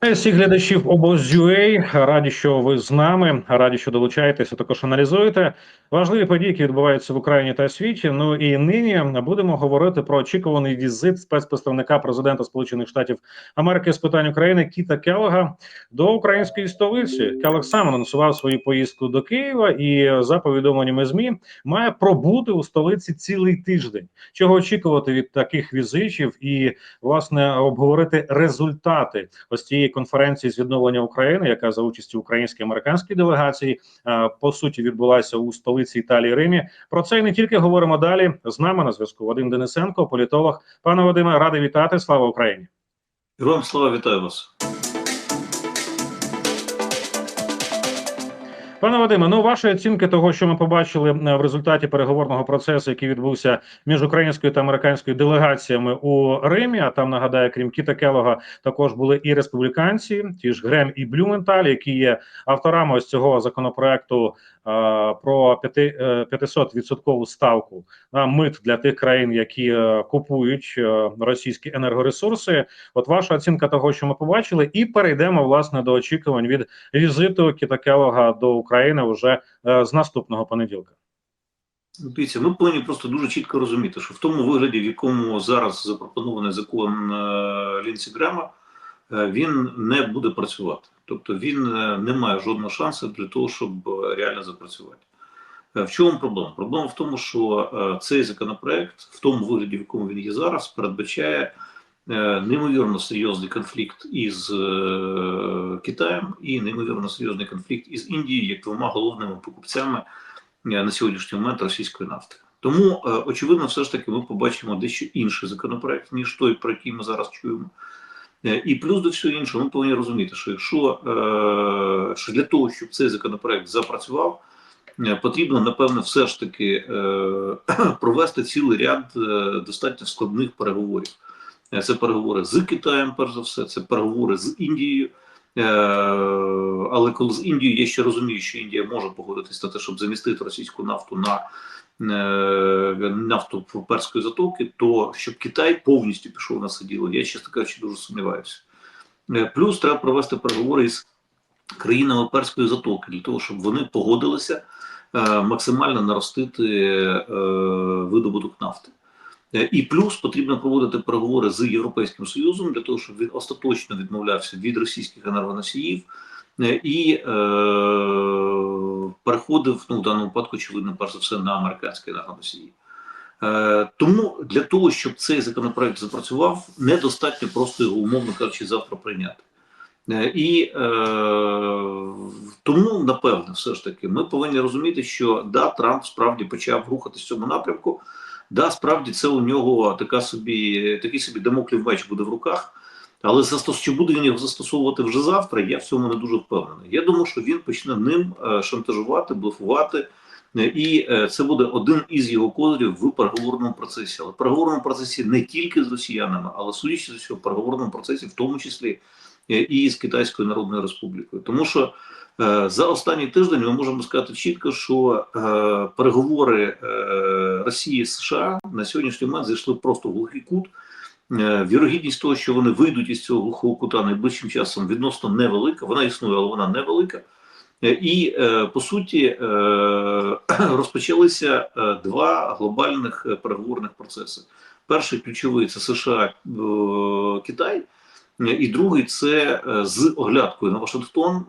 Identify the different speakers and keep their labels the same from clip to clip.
Speaker 1: Всіх глядачів обоз.ua, раді, що ви з нами, раді, що долучаєтеся, також аналізуєте важливі події, які відбуваються в Україні та світі. Ну і нині будемо говорити про очікуваний візит спецпредставника президента Сполучених Штатів Америки з питань України Кіта Келлога до української столиці. Келлог сам анонсував свою поїздку до Києва і за повідомленнями змі має пробути у столиці цілий тиждень. Чого очікувати від таких візитів, і власне обговорити результати ось цієї конференції з відновлення України, яка за участі української американської делегації е, по суті відбулася у столиці Італії Римі. Про це і не тільки говоримо далі. З нами на зв'язку Вадим Денисенко, політолог. Пане Вадиме, радий вітати. Слава Україні!
Speaker 2: Героям слава вітаю вас.
Speaker 1: Пане Вадиме, ну ваші оцінки того, що ми побачили е, в результаті переговорного процесу, який відбувся між українською та американською делегаціями у Римі. А там нагадаю, крім Кіта Келога, також були і республіканці, ті ж Грем і Блюменталь, які є авторами ось цього законопроекту про 500 відсоткову ставку на мит для тих країн, які е, купують е, російські енергоресурси. От ваша оцінка того, що ми побачили, і перейдемо власне до очікувань від візиту Кіта Келога до України. Вже е, з наступного понеділка.
Speaker 2: Дивіться, ми повинні просто дуже чітко розуміти, що в тому вигляді, в якому зараз запропонований закон е, Лінсі Грема, е, він не буде працювати. Тобто він не має жодного шансу для того, щоб реально запрацювати. В чому проблема? Проблема в тому, що цей законопроект, в тому вигляді, в якому він є зараз, передбачає. Неймовірно серйозний конфлікт із Китаєм і неймовірно серйозний конфлікт із Індією як двома головними покупцями на сьогоднішній момент російської нафти. Тому очевидно, все ж таки ми побачимо дещо інший законопроект ніж той, про який ми зараз чуємо. І плюс до всього іншого, ми повинні розуміти, що якщо що для того, щоб цей законопроект запрацював, потрібно напевне все ж таки провести цілий ряд достатньо складних переговорів. Це переговори з Китаєм, перш за все, це переговори з Індією. Е, але коли з Індією я ще розумію, що Індія може погодитися на те, щоб замістити російську нафту на е, нафту перської затоки, то щоб Китай повністю пішов на це діло, я чесно кажучи, дуже сумніваюся. Е, плюс треба провести переговори із країнами перської затоки для того, щоб вони погодилися максимально наростити видобуток нафти. Е, і плюс потрібно проводити переговори з Європейським Союзом для того, щоб він остаточно відмовлявся від російських енергоносіїв е, і е, переходив ну, в даному випадку, очевидно, перш за все на американські енергоносії. Е, тому для того, щоб цей законопроект запрацював, недостатньо просто його, умовно кажучи, завтра прийняти. Е, і е, тому, напевне, все ж таки, ми повинні розуміти, що да, Трамп справді почав рухатись в цьому напрямку. Да, справді це у нього така собі, такий собі демоклів меч буде в руках, але застос, чи буде він його застосовувати вже завтра, я в цьому не дуже впевнений. Я думаю, що він почне ним е, шантажувати, блефувати, е, і е, це буде один із його козирів в переговорному процесі. Але в переговорному процесі не тільки з росіянами, але судячи з усього, в переговорному процесі, в тому числі і з Китайською Народною Республікою, тому що. За останній тиждень ми можемо сказати чітко, що переговори Росії з США на сьогоднішній момент зайшли просто в глухий кут. Е, вірогідність того, що вони вийдуть із цього глухого кута найближчим часом, відносно невелика. Вона існує, але вона невелика. Е, і е, по суті розпочалися два глобальних переговорних процеси. Перший ключовий це США Китай. І другий це з оглядкою на Вашингтон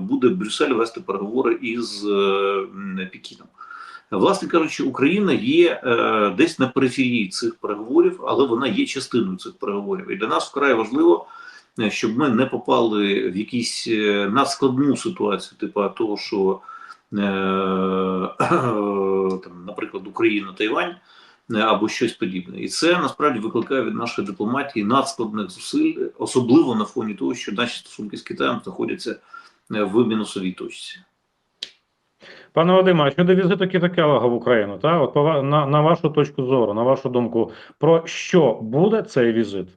Speaker 2: буде Брюссель вести переговори із Пекіном. Власне кажучи, Україна є десь на периферії цих переговорів, але вона є частиною цих переговорів. І для нас вкрай важливо, щоб ми не попали в якісь надскладну ситуацію, типу того, що, там, наприклад, Україна, Тайвань. Е, або щось подібне, і це насправді викликає від нашої дипломатії надскладних зусиль, особливо на фоні того, що наші стосунки з Китаєм знаходяться е, в мінусовій точці.
Speaker 1: Пане Вадиме, а щодо візиту Кіта Келлога в Україну, та от на, на вашу точку зору, на вашу думку, про що буде цей візит?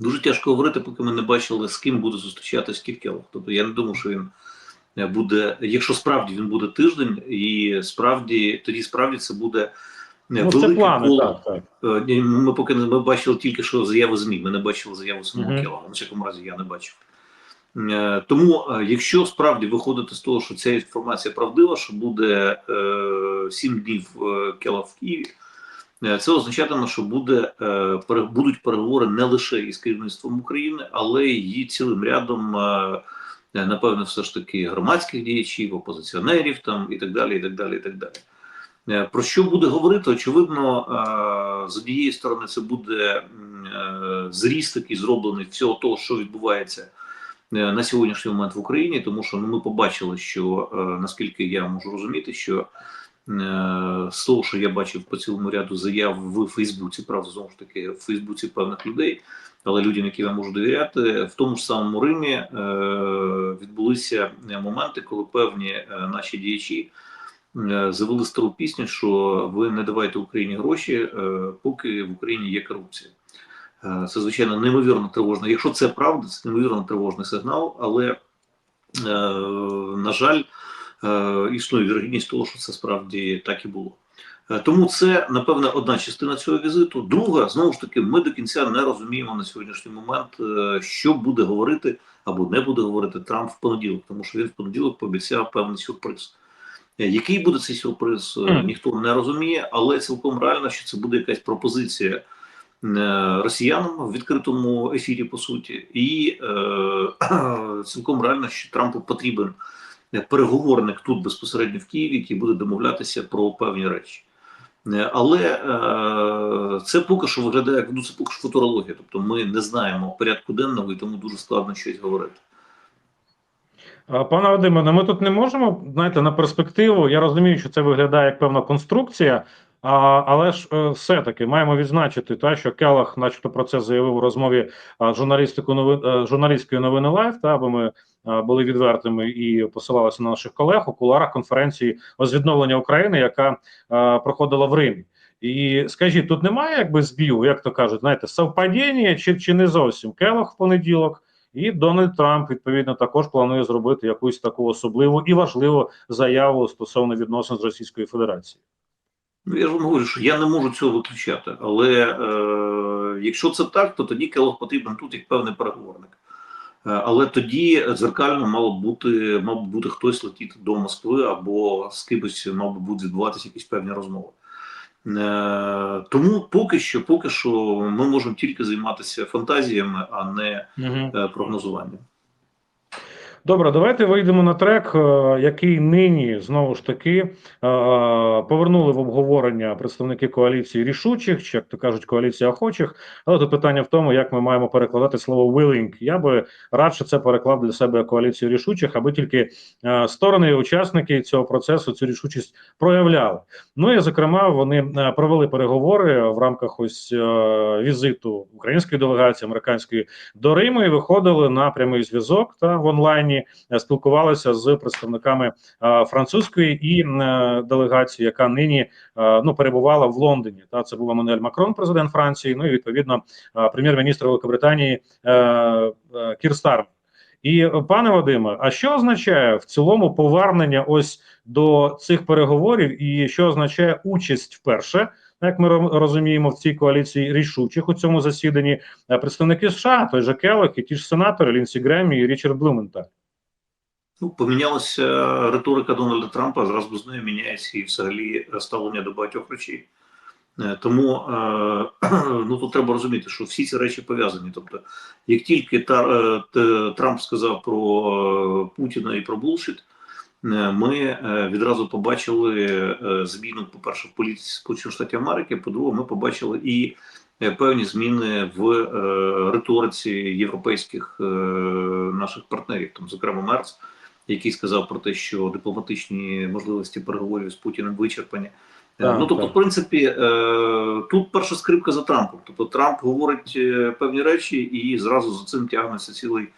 Speaker 2: Дуже тяжко говорити, поки ми не бачили, з ким буде зустрічатись Кіт Тобто я не думаю, що він буде, якщо справді він буде тиждень, і справді тоді справді це буде
Speaker 1: Ну,
Speaker 2: велике коло.
Speaker 1: так, так.
Speaker 2: Е, Ми поки не ми бачили тільки що заяву ЗМІ. Ми не бачили заяву самого
Speaker 1: Мгм.
Speaker 2: Келога. На всякому разі я не бачив. Е, Тому, е, якщо справді виходити з того, що ця інформація правдива, що буде е, сім днів Кела в Києві, це означатиме, що буде, будуть переговори не лише із керівництвом України, але й цілим рядом, е, е, напевно, все ж таки громадських діячів, опозиціонерів там і так далі. і так далі, і так далі. Про що буде говорити? Очевидно, з однієї сторони, це буде зріст такий зроблений всього того, що відбувається на сьогоднішній момент в Україні, тому що ну, ми побачили, що е, наскільки я можу розуміти, що е, з того, що я бачив по цілому ряду заяв в Фейсбуці, правда, знову ж таки, в Фейсбуці певних людей, але людям, яким я можу довіряти, в тому ж самому Римі е, відбулися моменти, коли певні е, наші діячі е, завели стару пісню, що ви не давайте Україні гроші, е, поки в Україні є корупція. Е, Це звичайно неймовірно тривожно. Якщо це правда, це неймовірно тривожний сигнал, але е, на жаль, е, існує вірогідність того, що це справді так і було. Тому це напевне одна частина цього візиту. Друга, знову ж таки, ми до кінця не розуміємо на сьогоднішній момент, що буде говорити або не буде говорити Трамп в понеділок, тому що він в понеділок пообіцяв певний сюрприз. Який буде цей сюрприз, ніхто не розуміє, але цілком реально, що це буде якась пропозиція росіянам в відкритому ефірі, по суті, і е, цілком реально, що Трампу потрібен е, переговорник тут безпосередньо в Києві, який буде домовлятися про певні речі. Е, Але е, це поки що виглядає як ну, це поки що футурологія. Тобто ми не знаємо порядку денного і тому дуже складно щось говорити.
Speaker 1: Пане Вадиме, ну ми тут не можемо знаєте, на перспективу. Я розумію, що це виглядає як певна конструкція, а, але ж е, все-таки маємо відзначити, та, що Келах, начебто, про це заявив у розмові журналістику новин, е, журналістської новини Лайв, та аби ми е, були відвертими і посилалися на наших колег у куларах конференції з України, яка е, проходила в Римі. І скажіть, тут немає якби збігу, як то кажуть, знаєте, совпадіння чи, чи не зовсім Келах в понеділок. І Дональд Трамп відповідно також планує зробити якусь таку особливу і важливу заяву стосовно відносин з Російською Федерацією.
Speaker 2: Ну, я ж вам говорю, що я не можу цього виключати. Але е, якщо це так, то тоді Келог потрібен тут як певний переговорник. Е, але тоді дзеркально мало б бути, мав би бути хтось летіти до Москви або з кимось мав би бути відбуватися якісь певні розмови. Е, тому поки що, поки що ми можемо тільки займатися фантазіями, а не
Speaker 1: Угу.
Speaker 2: е, прогнозуванням.
Speaker 1: Добре, давайте вийдемо на трек, е, який нині знову ж таки е, повернули в обговорення представники коаліції рішучих, чи як то кажуть, коаліція охочих. Але тут питання в тому, як ми маємо перекладати слово willing. Я би радше це переклав для себе коаліцію рішучих, аби тільки е, сторони і учасники цього процесу цю рішучість проявляли. Ну і зокрема, вони е, провели переговори в рамках ось е, візиту української делегації американської до Риму і виходили на прямий зв'язок та в онлайні е, спілкувалися з представниками е, французької і е, делегації, яка нині ну перебувала в Лондоні. Та це був Еммануель Макрон, президент Франції. Ну і відповідно прем'єр-міністр Великобританії Кір Стармер. І пане Вадиме, а що означає в цілому повернення ось до цих переговорів, і що означає участь вперше, як ми розуміємо, в цій коаліції рішучих у цьому засіданні представники США, той же Келлог і ті ж сенатори Лінсі Гремі і Річард Блументаль.
Speaker 2: Ну, помінялася риторика Дональда Трампа, зразу з нею міняється і взагалі ставлення до багатьох речей. Е, Тому е, ну, тут треба розуміти, що всі ці речі пов'язані. Тобто, як тільки е, Трамп сказав про е, Путіна і про булшіт, е, ми е, відразу побачили е, зміну, по-перше, в політиці Сполучених Штатів Америки, по-друге, ми побачили і е, певні зміни в е, риториці європейських е, наших партнерів, там, зокрема Мерц, який сказав про те, що дипломатичні можливості переговорів з Путіним вичерпані. Е,
Speaker 1: Так,
Speaker 2: ну тобто,
Speaker 1: так.
Speaker 2: в принципі, е, тут перша скрипка за Трампом. Тобто Трамп говорить е, певні речі, і зразу за цим тягнеться цілий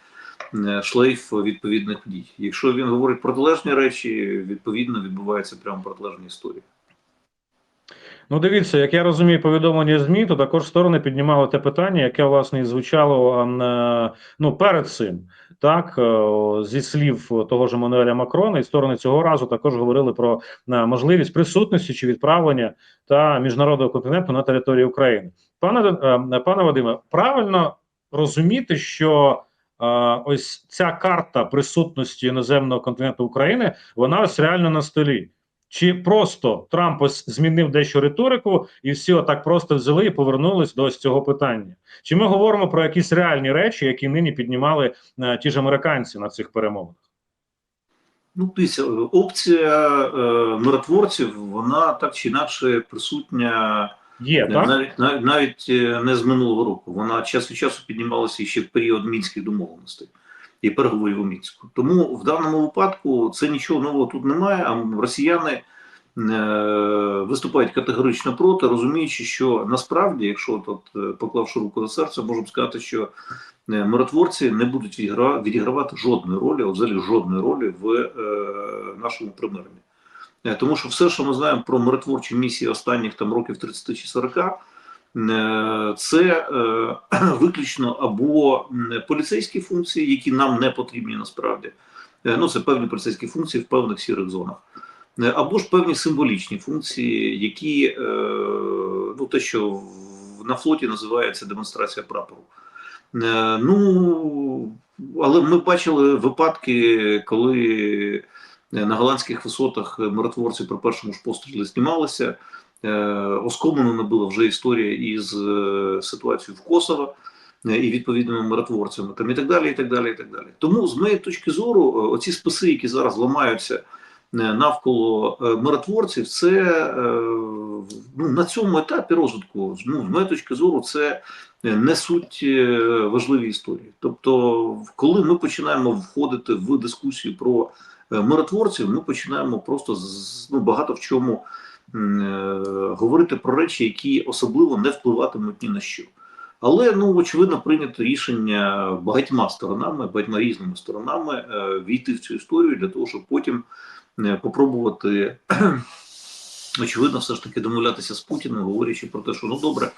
Speaker 2: шлейф відповідних дій. Якщо він говорить протилежні речі, відповідно відбувається прямо протилежні історії.
Speaker 1: Ну, дивіться, як я розумію повідомлення ЗМІ, то також сторони піднімали те питання, яке власне і звучало ну перед цим, так е, зі слів того ж Мануеля Макрона, і сторони цього разу також говорили про е, можливість присутності чи відправлення та міжнародного континенту на території України. Пане е, пане Вадиме, правильно розуміти, що ось ця карта присутності іноземного континенту України, вона ось реально на столі. Чи просто Трамп ось змінив дещо риторику, і всі отак просто взяли і повернулись до ось цього питання? Чи ми говоримо про якісь реальні речі, які нині піднімали е, ті ж американці на цих перемовинах?
Speaker 2: Ну, дивіться, опція е, миротворців, вона так чи інакше присутня
Speaker 1: Є так?
Speaker 2: навіть, навіть навіть е, не з минулого року. Вона час від часу піднімалася ще в період мінських домовленостей і переговорів у мінську. Тому в даному випадку це нічого нового тут немає. А росіяни е, виступають категорично проти, розуміючи, що насправді, якщо тут е, поклавши руку на серце, можемо сказати, що е, миротворці не будуть відігра- відігравати жодної ролі, а взагалі жодної ролі в нашому примиренні. Тому що все, що ми знаємо про миротворчі місії останніх там років 30 чи 40, е, це е, виключно або поліцейські функції, які нам не потрібні насправді. Е, Ну, це певні поліцейські функції в певних сірих зонах. Е, Або ж певні символічні функції, які е, ну, те, що на флоті називається демонстрація прапору. Е, Ну, але ми бачили випадки, коли Е, на голландських висотах миротворці при першому ж пострілі знімалися. Е, Оскомину була вже історія із е, ситуацією в Косово е, і відповідними миротворцями, там і так далі, і так далі, і так далі. Тому, з моєї точки зору, оці списи, які зараз ламаються навколо миротворців, це ну, на цьому етапі розвитку, ну, з моєї точки зору, це не суть е, важливі історії. Тобто, коли ми починаємо входити в дискусію про миротворців, ми починаємо просто з, ну, багато в чому говорити про речі, які особливо не впливатимуть ні на що. Але ну очевидно прийнято рішення багатьма сторонами, багатьма різними сторонами е, війти в цю історію для того, щоб потім е, попробувати очевидно, все ж таки домовлятися з Путіним, говорячи про те, що ну добре,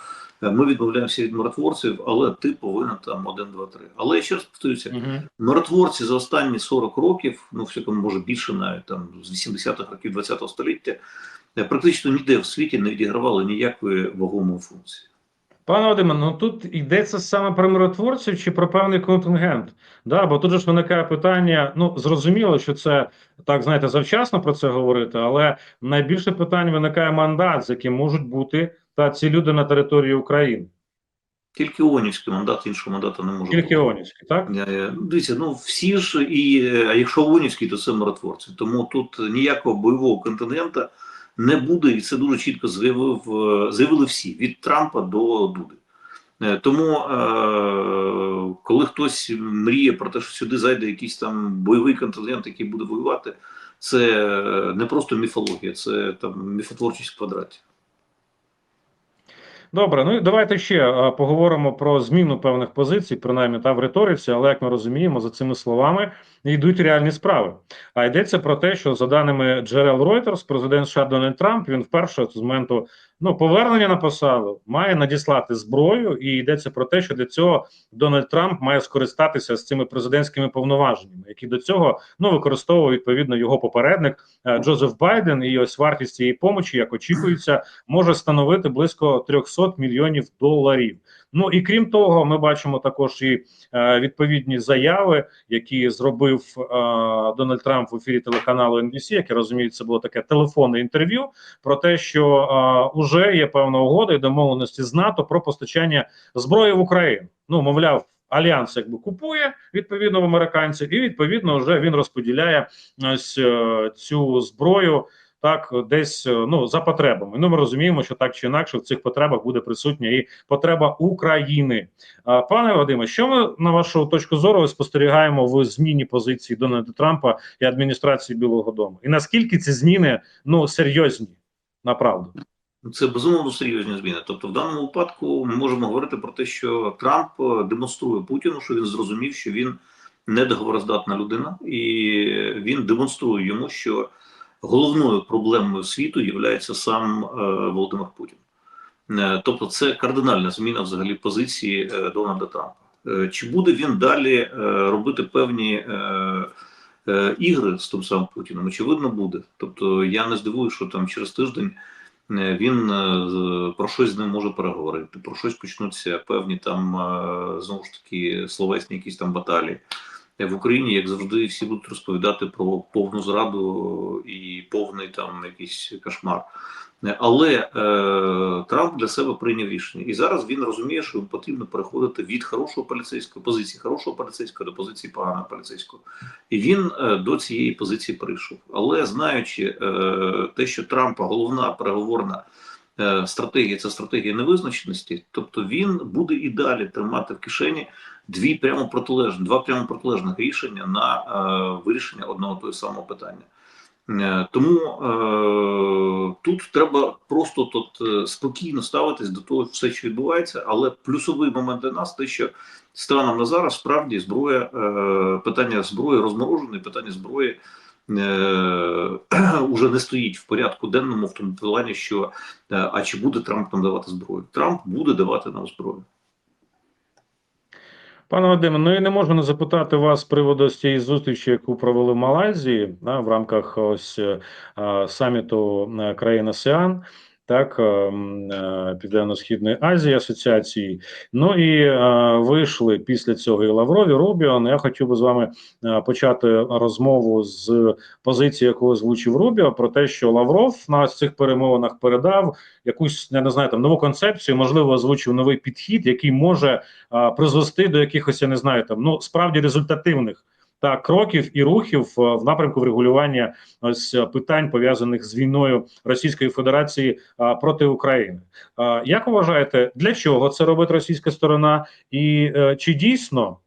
Speaker 2: е, ми відмовляємося від миротворців, але ти повинен там один, два, три. Але я ще раз повторюся,
Speaker 1: Угу.
Speaker 2: миротворці за останні 40 років, ну всякому може більше навіть там з 80-х років 20-го століття, е, практично ніде в світі не відігравали ніякої вагомої функції.
Speaker 1: Пане Вадиме, ну тут йдеться саме про миротворців чи про певний контингент. Да, бо тут же ж виникає питання. Ну зрозуміло, що це так знаєте, завчасно про це говорити, але найбільше питань виникає мандат, з яким можуть бути та ці люди на території України.
Speaker 2: Тільки ООНівський мандат, іншого мандата не може
Speaker 1: Тільки
Speaker 2: бути.
Speaker 1: ООНівські, так?
Speaker 2: Е, е, Дивіться, ну всі ж і е, а якщо ООНівський, то це миротворці. Тому тут ніякого бойового контингента не буде, і це дуже чітко заявив заявили всі від Трампа до Дуди. Е, Тому, е, коли хтось мріє про те, що сюди зайде якийсь там бойовий контингент, який буде воювати, це е, не просто міфологія, це там міфотворчість в квадраті.
Speaker 1: Добре, ну і давайте ще е, поговоримо про зміну певних позицій, принаймні та в риториці, але як ми розуміємо, за цими словами йдуть реальні справи. А йдеться про те, що за даними джерел Reuters, президент США Дональд Трамп він вперше з моменту ну повернення на посаду має надіслати зброю, і йдеться про те, що для цього Дональд Трамп має скористатися з цими президентськими повноваженнями, які до цього ну використовував відповідно його попередник е, Джозеф Байден. І ось вартість цієї помочі, як очікується, може становити близько 300 мільйонів доларів. Ну і крім того, ми бачимо також і е, відповідні заяви, які зробив е, Дональд Трамп в ефірі телеканалу NBC, як я розумію, це було таке телефонне інтерв'ю про те, що е, уже є певна угода і домовленості з НАТО про постачання зброї в Україну. Ну мовляв. Альянс якби купує відповідно в американців, і відповідно вже він розподіляє ось е, цю зброю так десь е, ну за потребами. Ну ми розуміємо, що так чи інакше в цих потребах буде присутня і потреба України. Пане Вадиме, що ми на вашу точку зору спостерігаємо в зміні позиції Дональда Трампа і адміністрації Білого Дому? І наскільки ці зміни ну серйозні направду?
Speaker 2: Це безумовно серйозні зміни. Тобто, в даному випадку ми можемо говорити про те, що Трамп е, демонструє Путіну, що він зрозумів, що він недоговороздатна людина, і він демонструє йому, що головною проблемою світу є сам е, Володимир Путін. Е, Тобто, це кардинальна зміна взагалі позиції е, Дональда Трампа. Чи буде він далі робити певні ігри з тим самим Путіним? Очевидно, буде. Тобто, я не здивуюся, що там через тиждень він про щось з ним може переговорити, про щось почнуться певні там знову ж таки словесні якісь там баталії. Е, В Україні, як завжди, всі будуть розповідати про повну зраду і повний там якийсь кошмар. Е, Але е, Трамп для себе прийняв рішення, і зараз він розуміє, що йому потрібно переходити від хорошого поліцейського позиції хорошого поліцейського до позиції поганого поліцейського. І він е, до цієї позиції прийшов. Але знаючи е, те, що Трампа головна переговорна е, стратегія це стратегія невизначеності, тобто він буде і далі тримати в кишені дві прямо протилежні, два прямо протилежних рішення на е, вирішення одного того самого питання. Е, Тому е, тут треба просто тут е, спокійно ставитись до того, все, що відбувається. Але плюсовий момент для нас те, що станом на зараз справді зброя, е, питання зброї розморожене, питання зброї е, уже не стоїть в порядку денному, в тому плані, що е, а чи буде Трамп нам давати зброю? Трамп буде давати нам зброю.
Speaker 1: Пане Вадиме, ну і не можу не запитати вас з приводу з цієї зустрічі, яку провели в Малайзії да, в рамках ось е, е, саміту е, країн АСЕАН, так е, е, Південно-Східної Азії Асоціації. Ну і е, вийшли після цього і Лавров, і Рубіо. Ну, Я хотів би з вами почати розмову з позиції, яку озвучив Рубіо, про те, що Лавров на цих перемовинах передав якусь я не знаю там нову концепцію, можливо, озвучив новий підхід, який може призвести до якихось, я не знаю, там ну справді результативних та кроків і рухів в напрямку врегулювання ось питань пов'язаних з війною Російської Федерації проти України. Як ви вважаєте, для чого це робить російська сторона, і е, чи дійсно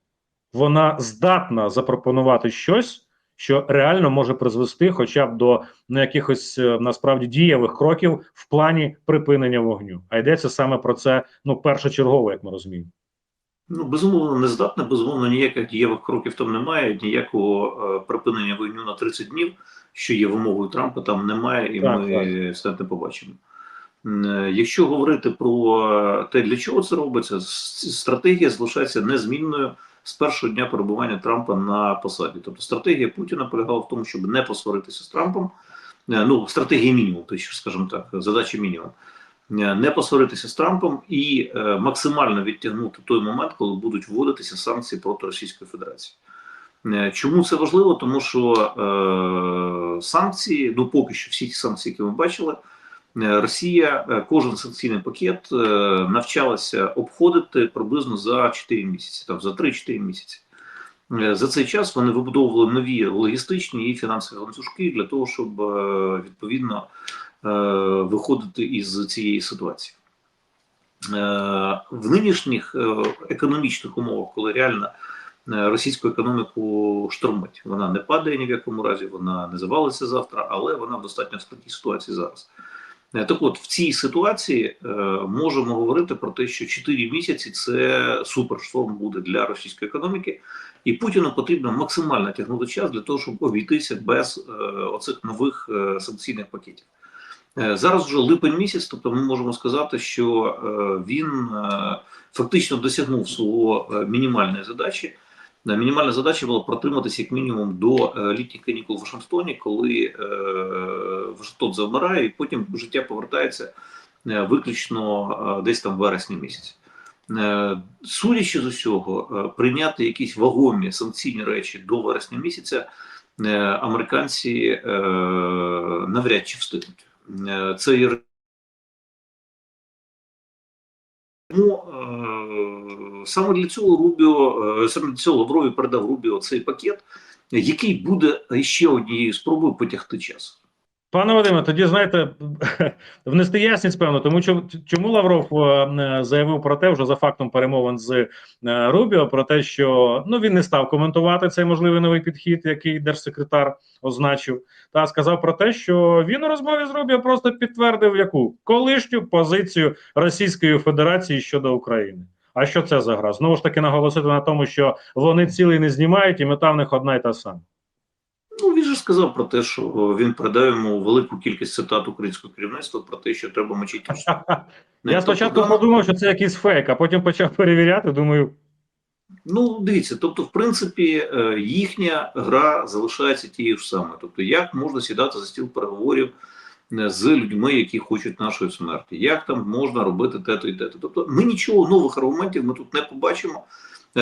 Speaker 1: вона здатна запропонувати щось? Що реально може призвести, хоча б до ну, якихось е, насправді дієвих кроків в плані припинення вогню. А йдеться саме про це ну першочергово, як ми розуміємо.
Speaker 2: Ну, безумовно, не здатна, безумовно, ніяких дієвих кроків там немає, ніякого е, припинення війни на 30 днів, що є вимогою Трампа, там немає, і
Speaker 1: Так,
Speaker 2: ми це не побачимо. Е, Якщо говорити про те, для чого це робиться, стратегія залишається незмінною з першого дня перебування Трампа на посаді. Тобто стратегія Путіна полягала в тому, щоб не посваритися з Трампом. Е, Ну, стратегія мінімум, то скажімо так, задача мінімум. Е, Не посваритися з Трампом і е, максимально відтягнути той момент, коли будуть вводитися санкції проти Російської Федерації. Е, Чому це важливо? Тому що е, санкції, ну поки що всі ті санкції, які ми бачили, Росія кожен санкційний пакет е, навчалася обходити приблизно за 4 місяці, там за 3-4 місяці. За цей час вони вибудовували нові логістичні і фінансові ланцюжки для того, щоб відповідно виходити із цієї ситуації. Е, В нинішніх е, економічних умовах, коли реально е, російську економіку штормить, вона не падає ні в якому разі, вона не завалиться завтра, але вона в достатньо складній ситуації зараз. Е, Так от, в цій ситуації е, можемо говорити про те, що 4 місяці це супершторм буде для російської економіки, і Путіну потрібно максимально тягнути час для того, щоб обійтися без е, оцих нових е, санкційних пакетів. Е, Зараз вже липень місяць, тобто ми можемо сказати, що е, він е, фактично досягнув свого мінімальної задачі. Мінімальна задача була протриматися як мінімум до літніх канікул в Вашингтоні, коли Вашингтон завмирає, і потім життя повертається виключно десь там в вересні місяці. Судячи з усього, прийняти якісь вагомі санкційні речі до вересня місяця американці навряд чи встигнуть. Це і тому е, саме для цього Рубіо, е, саме для цього Лаврові передав Рубіо цей пакет, який буде ще однією спробою потягти час.
Speaker 1: Пане Вадиме, тоді знаєте, внести ясність, певно, тому що чому Лавров е, заявив про те, вже за фактом перемовин з е, Рубіо, про те, що ну він не став коментувати цей можливий новий підхід, який держсекретар означив, та сказав про те, що він у розмові з Рубіо просто підтвердив яку колишню позицію Російської Федерації щодо України. А що це за гра? Знову ж таки наголосити на тому, що вони цілий не знімають, і мета в них одна й та сама.
Speaker 2: Ну, він же сказав про те, що він передав йому велику кількість цитат українського керівництва про те, що треба мочити.
Speaker 1: Я спочатку подумав, що це якийсь фейк, а потім почав перевіряти. Думаю,
Speaker 2: Ну, дивіться, тобто, в принципі, е, їхня гра залишається тією ж самою. Тобто, як можна сідати за стіл переговорів е, з людьми, які хочуть нашої смерті, як там можна робити те-то і те-то. Тобто, ми нічого нових аргументів ми тут не побачимо.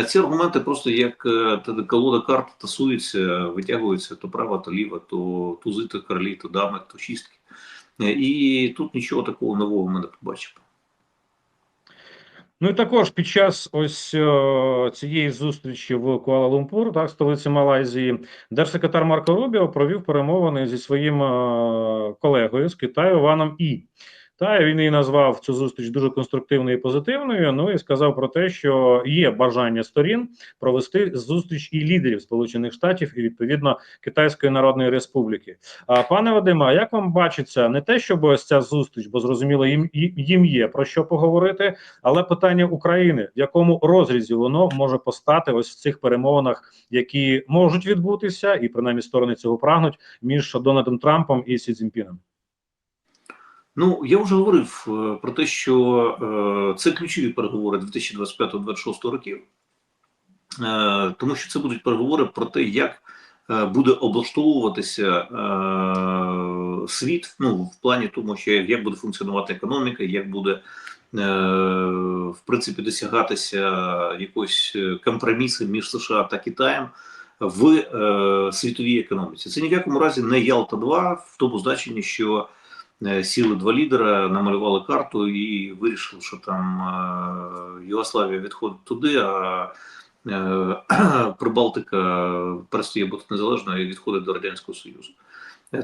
Speaker 2: Ці аргументи просто як е, колода карт тасуються, витягуються то право, то ліво, то тузи, то королі, то дами, то шістки. Е, І тут нічого такого нового ми не побачимо.
Speaker 1: Ну і також під час ось е, цієї зустрічі в Куала-Лумпур, так, столиці Малайзії, держсекретар Марко Рубіо провів перемовини зі своїм е, колегою з Китаю Іваном І. Та він її назвав цю зустріч дуже конструктивною і позитивною. Ну і сказав про те, що є бажання сторін провести зустріч і лідерів Сполучених Штатів і відповідно Китайської Народної Республіки. А пане Вадиме, а як вам бачиться не те, щоб ось ця зустріч, бо зрозуміло, їм їм є про що поговорити, але питання України, в якому розрізі воно може постати ось в цих перемовинах, які можуть відбутися, і принаймні сторони цього прагнуть між Дональдом Трампом і Сі Цзіньпіном?
Speaker 2: Ну, я вже говорив е, про те, що е, це ключові переговори 2025-2026 років, е, тому що це будуть переговори про те, як буде облаштовуватися світ, ну в плані тому, що як буде функціонувати економіка, як буде в принципі досягатися якогось компромісу між США та Китаєм в е, світовій економіці. Це ні в якому разі не Ялта 2 в тому значенні, що сіли два лідера, намалювали карту і вирішили, що там е, Югославія відходить туди, а е, Прибалтика перестає бути незалежною і відходить до Радянського Союзу.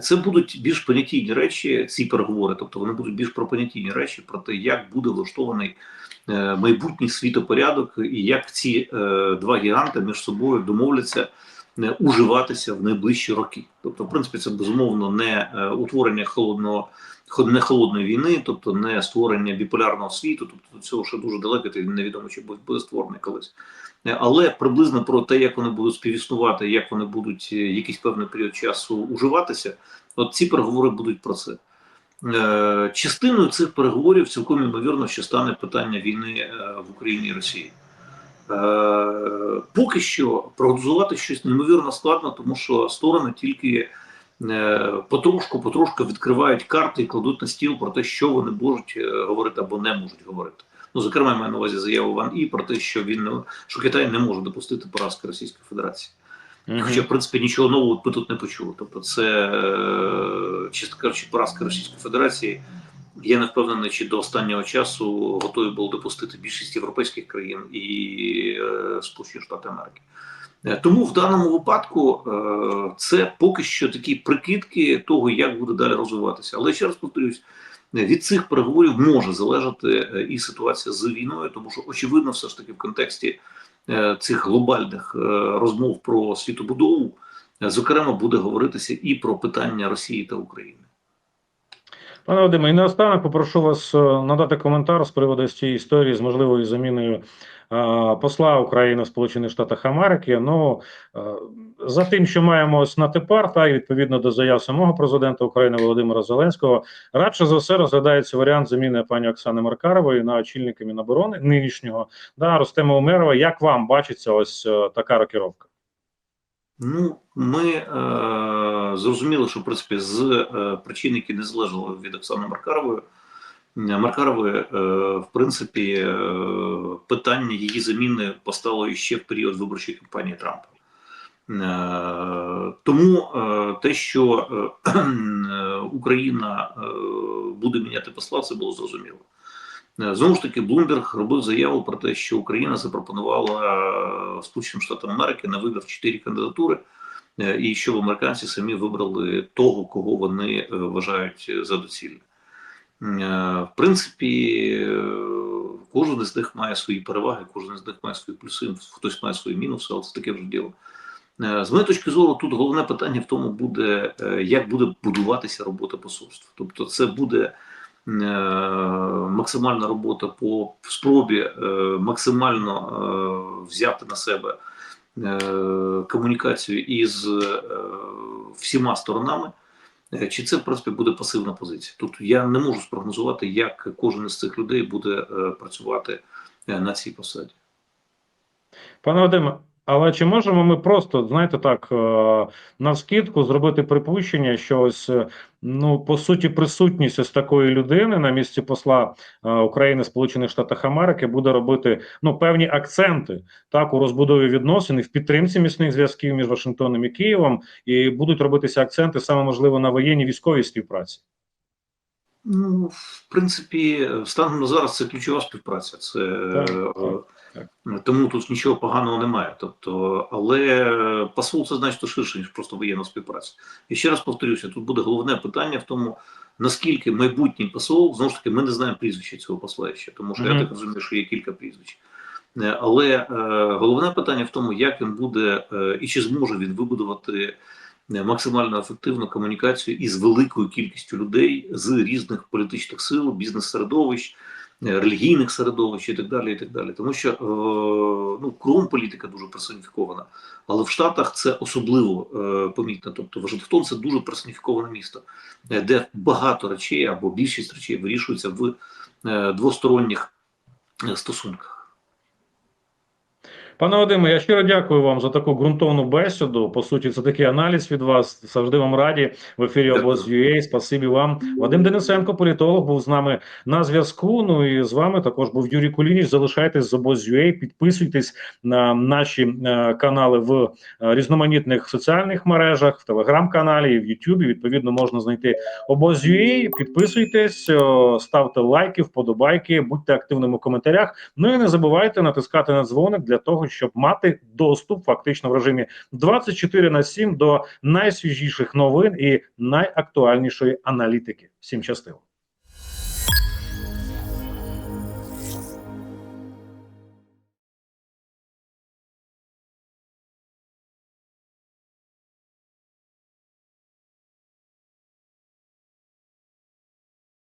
Speaker 2: Це будуть більш понятійні речі, ці переговори, тобто вони будуть більш про понятійні речі про те, як буде влаштований майбутній світопорядок, і як ці два гіганти між собою домовляться уживатися в найближчі роки. Тобто, в принципі, це безумовно не утворення холодного не холодної війни, тобто не створення біполярного світу, тобто до цього ще дуже далеко, і невідомо чи буде створений колись. Але приблизно про те, як вони будуть співіснувати, як вони будуть якийсь певний період часу уживатися, от ці переговори будуть про це. Частиною цих переговорів цілком ймовірно, що стане питання війни в Україні і Росії. Поки що прогнозувати щось неймовірно складно, тому що сторони тільки потрошку потрошку відкривають карти і кладуть на стіл про те, що вони можуть говорити або не можуть говорити. Ну, зокрема, я маю на увазі заяву Ван І про те, що він що Китай не може допустити поразки Російської Федерації. Mm -hmm. Хоча, в принципі, нічого нового ми тут не почули. Тобто, це чисто кажучи, поразка Російської Федерації. Я не впевнений, чи до останнього часу готові були допустити більшість європейських країн і е, Сполучені Штати Америки. Тому в даному випадку е, це поки що такі прикидки того, як буде далі розвиватися. Але ще раз повторюсь, від цих переговорів може залежати і ситуація з війною, тому що очевидно, все ж таки в контексті цих глобальних розмов про світобудову, зокрема, буде говоритися і про питання Росії та України.
Speaker 1: Пане Вадиме, і наостанок попрошу вас надати коментар з приводу цієї історії з можливою заміною посла України в Сполучених Штатах Америки. Ну за тим, що маємо ось на тепер, та й відповідно до заяв самого президента України Володимира Зеленського, радше за все розглядається варіант заміни пані Оксани Маркарової на очільника Міноборони нинішнього да Ростема Умерова. Як вам бачиться ось така рокіровка?
Speaker 2: Ну, ми е, зрозуміли, що в принципі з е, причин, які не залежали від Оксани Маркарової, Маркарової, е, в принципі, е, питання її заміни постало ще в період виборчої кампанії Трампа. Е, тому е, те, що е, Україна е, буде міняти посла, це було зрозуміло. Е, Знову ж таки, Блумберг робив заяву про те, що Україна запропонувала Сполученим Штатам Америки на вибір чотири кандидатури, е, і щоб американці самі вибрали того, кого вони е, вважають за доцільне. В принципі, кожен із них має свої переваги, кожен із них має свої плюси, хтось має свої мінуси, але це таке вже діло. З моєї точки зору, тут головне питання в тому буде, як буде будуватися робота посольства. Тобто, це буде максимальна робота по спробі максимально взяти на себе комунікацію із всіма сторонами. Е, Чи це в принципі буде пасивна позиція? Тут я не можу спрогнозувати, як кожен із цих людей буде е, працювати е, на цій посаді.
Speaker 1: Пане Вадиме, але чи можемо ми просто, знаєте, так, е, навскидку зробити припущення, що ось, е, ну, по суті, присутність ось такої людини на місці посла е, України Сполучених Штатах Америки буде робити ну, певні акценти так у розбудові відносин і в підтримці міцних зв'язків між Вашингтоном і Києвом, і будуть робитися акценти саме можливо на воєнній військовій співпраці.
Speaker 2: Ну, в принципі, станом на зараз це ключова співпраця. Це
Speaker 1: Так, так,
Speaker 2: тому тут нічого поганого немає. Тобто, але посол це значно ширше, ніж просто воєнна співпраця. І ще раз повторюся: тут буде головне питання в тому, наскільки майбутній посол знову ж таки ми не знаємо прізвища цього посла ще, тому що
Speaker 1: Мгм.
Speaker 2: я так розумію, що є кілька прізвищ. Е, Але е, головне питання в тому, як він буде е, і чи зможе він вибудувати е, максимально ефективну комунікацію із великою кількістю людей з різних політичних сил, бізнес-середовищ, релігійних середовищ і так далі. І так далі. Тому що е, ну, кром політика дуже персоніфікована, але в Штатах це особливо е, помітно. Тобто Вашингтон це дуже персоніфіковане місто, е, де багато речей або більшість речей вирішується в е, двосторонніх е, стосунках.
Speaker 1: Пане Вадиме, я щиро дякую вам за таку ґрунтовну бесіду. По суті, це такий аналіз від вас. Завжди вам раді в ефірі обоз.ua. Спасибі вам. Вадим Денисенко, політолог, був з нами на зв'язку. Ну і з вами також був Юрій Кулініч. Залишайтесь з обоз.ua, підписуйтесь на наші е, канали в е, різноманітних соціальних мережах, в телеграм-каналі, і в Ютубі. Відповідно, можна знайти обоз.ua. Підписуйтесь, ставте лайки, вподобайки, будьте активними в коментарях. Ну і не забувайте натискати на дзвоник для щоб мати доступ фактично в режимі 24 на 7 до найсвіжіших новин і найактуальнішої аналітики. Всім щастиво.